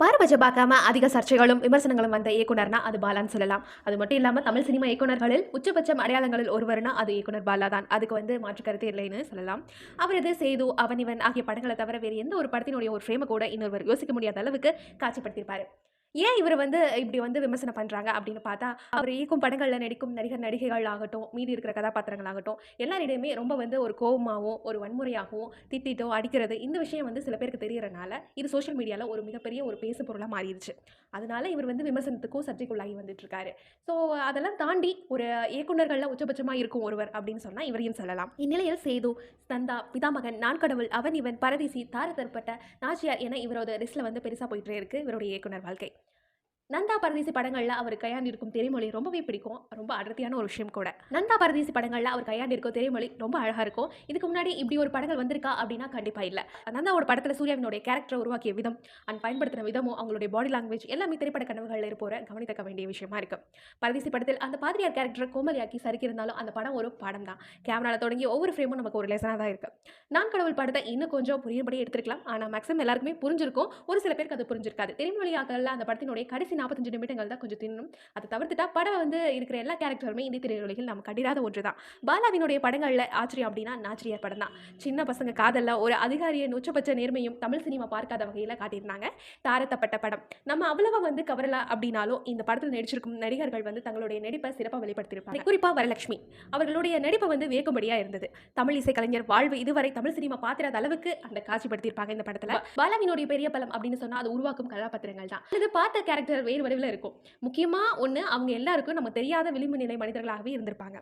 பாரபட்ச பார்க்காம அதிக சர்ச்சைகளும் விமர்சனங்களும் வந்த இயக்குனர்னா அது பாலான்னு சொல்லலாம். அது மட்டும் இல்லாமல் தமிழ் சினிமா இயக்குனர்களில் உச்சபட்சம் அடையாளங்களில் ஒருவர்னா அது இயக்குனர் பாலா தான். அதுக்கு வந்து மாற்று கருத்து இல்லைன்னு சொல்லலாம். அவரது சேது அவனிவன் ஆகிய படங்களை தவிர வேறு எந்த ஒரு படத்தினுடைய ஒரு ஃப்ரேமை கூட இன்னொருவர் யோசிக்க முடியாத அளவுக்கு காட்சிப்படுத்தியிருப்பார். ஏன் இவர் வந்து இப்படி வந்து விமர்சனம் பண்ணுறாங்க அப்படின்னு பார்த்தா அவர் இயக்கும் படங்களில் நடிக்கும் நடிகர் நடிகைகள் ஆகட்டும் மீதி இருக்கிற கதாபாத்திரங்கள் ஆகட்டும் எல்லாரிடையுமே ரொம்ப வந்து ஒரு கோபமாகவும் ஒரு வன்முறையாகவும் திட்டிட்டோ அடிக்கிறது இந்த விஷயம் வந்து சில பேருக்கு தெரியறனால இது சோஷியல் மீடியாவில் ஒரு மிகப்பெரிய ஒரு பேசு பொருளாக மாறிடுச்சு. அதனால இவர் வந்து விமர்சனத்துக்கும் சர்ச்சைக்குள்ளாகி வந்துட்டுருக்காரு. ஸோ அதெல்லாம் தாண்டி ஒரு இயக்குனர்களில் உச்சபட்சமாக இருக்கும் ஒருவர் அப்படின்னு சொன்னால் இவரையும் சொல்லலாம். இந்நிலையில் சேது தந்தா பிதாமகன் நான்கடவுள் அவன் இவன் பரதேசி தாரதற்பட்ட நாச்சியார் என இவரோட லிஸ்ட்டில் வந்து பெருசாக போயிட்டே இருக்குது இவருடைய இயக்குனர் வாழ்க்கை. நந்தா பரதேசி படங்களில் அவர் கையாண்டிருக்கும் திரைமொழி ரொம்பவே பிடிக்கும். ரொம்ப அடர்த்தியான ஒரு விஷயம் கூட. நந்தா பரதேசி படங்களில் அவர் கையாண்டிருக்கும் திரைமொழி ரொம்ப அழகாக இருக்கும். இதுக்கு முன்னாடி இப்படி ஒரு படங்கள் வந்திருக்கா அப்படின்னா கண்டிப்பாக இல்லை. நந்தாவோட படத்தில் சூர்யாவினுடைய கேரக்டரை உருவாக்கிய விதம் அண்ட் பயன்படுத்தின விதமும் அவங்களுடைய பாடி லாங்குவேஜ் எல்லாமே திரைப்பட கனவுகளில் இருப்போர கவனித்தக்க வேண்டிய விஷயமா இருக்கு. பரதேசி படத்தில் அந்த பாதிரியார் கேரக்டரை கோமலியாக்கி சறுக்கியிருந்தாலும் அந்த படம் ஒரு படம் தான் கேமராவில் தொடங்கி ஒவ்வொரு ஃப்ரேமும் நமக்கு ஒரு லெசனாக தான் இருக்கு. நான் கடவுள் படத்தை இன்னும் கொஞ்சம் புரியும்படி எடுத்துருக்கலாம். ஆனால் மேக்ஸிமம் எல்லாருக்குமே புரிஞ்சிருக்கும். ஒரு சில பேருக்கு அது புரிஞ்சிருக்காது. திரைமொழியாக்கல அந்த படத்தினுடைய கடைசி நாற்பத்தஞ்சு நிமிடங்கள் தான் கொஞ்சம் தின்னும். அதை தவிர்த்துட்டா படம் வந்து இருக்கிற எல்லா கேரக்டருமே இந்திய திரையுலகில் நம்ம கண்டிராத ஒன்று தான் பாலாவினுடைய படங்களில் ஆச்சரியம் அப்படின்னா நாச்சியார் படம் தான். சின்ன பசங்க காதலில் ஒரு அதிகாரியின் உச்சபட்ச நேர்மையும் தமிழ் சினிமா பார்க்காத வகையில் காட்டியிருந்தாங்க தாரத்தப்பட்ட படம். நம்ம அவ்வளவா வந்து கவரல அப்படின்னாலும் இந்த படத்தில் நடிச்சிருக்கும் நடிகர்கள் வந்து தங்களுடைய நடிப்பை சிறப்பாக வெளிப்படுத்தியிருப்பாங்க. குறிப்பாக வரலட்சுமி. அவர்களுடைய நடிப்பை வந்து வியக்கும்படியாக இருந்தது. தமிழ் இசை கலைஞர் வாழ்வு இதுவரை தமிழ் சினிமா பார்த்திராத அளவுக்கு அந்த காட்சிப்படுத்தியிருப்பாங்க இந்த படத்தில். பாலாவினுடைய பெரிய பலம் அப்படின்னு சொன்னால் அது உருவாக்கும் கதாபாத்திரங்கள் தான். இது பார்த்த கேரக்டர் வேறு வடிவில் இருக்கும். முக்கியமாக ஒன்று அவங்க எல்லாருக்கும் நம்ம தெரியாத விளிம்பு நிலை மனிதர்களாகவே இருந்திருப்பாங்க.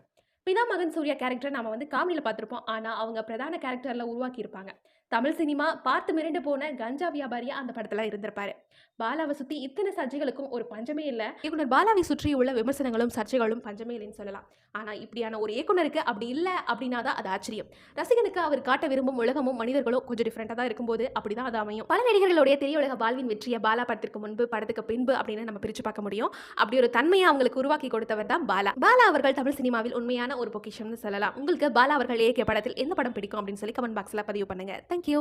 பிதா மகன் சூர்யா கேரக்டர் நம்ம வந்து காமெடியில் பார்த்துருப்போம். ஆனால் அவங்க பிரதான கேரக்டரில் உருவாக்கியிருப்பாங்க. தமிழ் சினிமா பார்த்து மிரண்டு போன கஞ்சா வியாபாரியாக அந்த படத்தில் இருந்திருப்பாரு. பாலாவை சுற்றி இத்தனை சர்ச்சைகளுக்கும் ஒரு பஞ்சமே இல்லை. இயக்குனர் பாலாவை சுற்றி உள்ள விமர்சனங்களும் சர்ச்சைகளும் பஞ்சமே இல்லைன்னு சொல்லலாம். ஆனால் இப்படியான ஒரு இயக்குனருக்கு அப்படி இல்லை அப்படின்னா தான் அது ஆச்சரியம். ரசிகனுக்கு அவர் காட்ட விரும்பும் உலகமும் மனிதர்களும் கொஞ்சம் டிஃப்ரெண்ட்டாக தான் இருக்கும்போது அப்படி தான் அது அமையும். பல நடிகர்களுடைய திரையுலக வாழ்வின் வெற்றியை பாலா படத்திற்கு முன்பு படத்துக்கு பின்பு அப்படின்னு நம்ம பிரித்து பார்க்க முடியும். அப்படி ஒரு தன்மையை அவங்களுக்கு உருவாக்கி கொடுத்தவர் தான் பாலா. பாலா அவர்கள் தமிழ் சினிமாவில் உண்மையான ஒரு பொக்கிஷம்னு சொல்லலாம். உங்களுக்கு பாலா அவர்கள் இயக்கிய படத்தில் எந்த படம் பிடிக்கும் அப்படின்னு சொல்லி கமெண்ட் பாக்ஸில் பதிவு பண்ணுங்க. தேங்க்யூ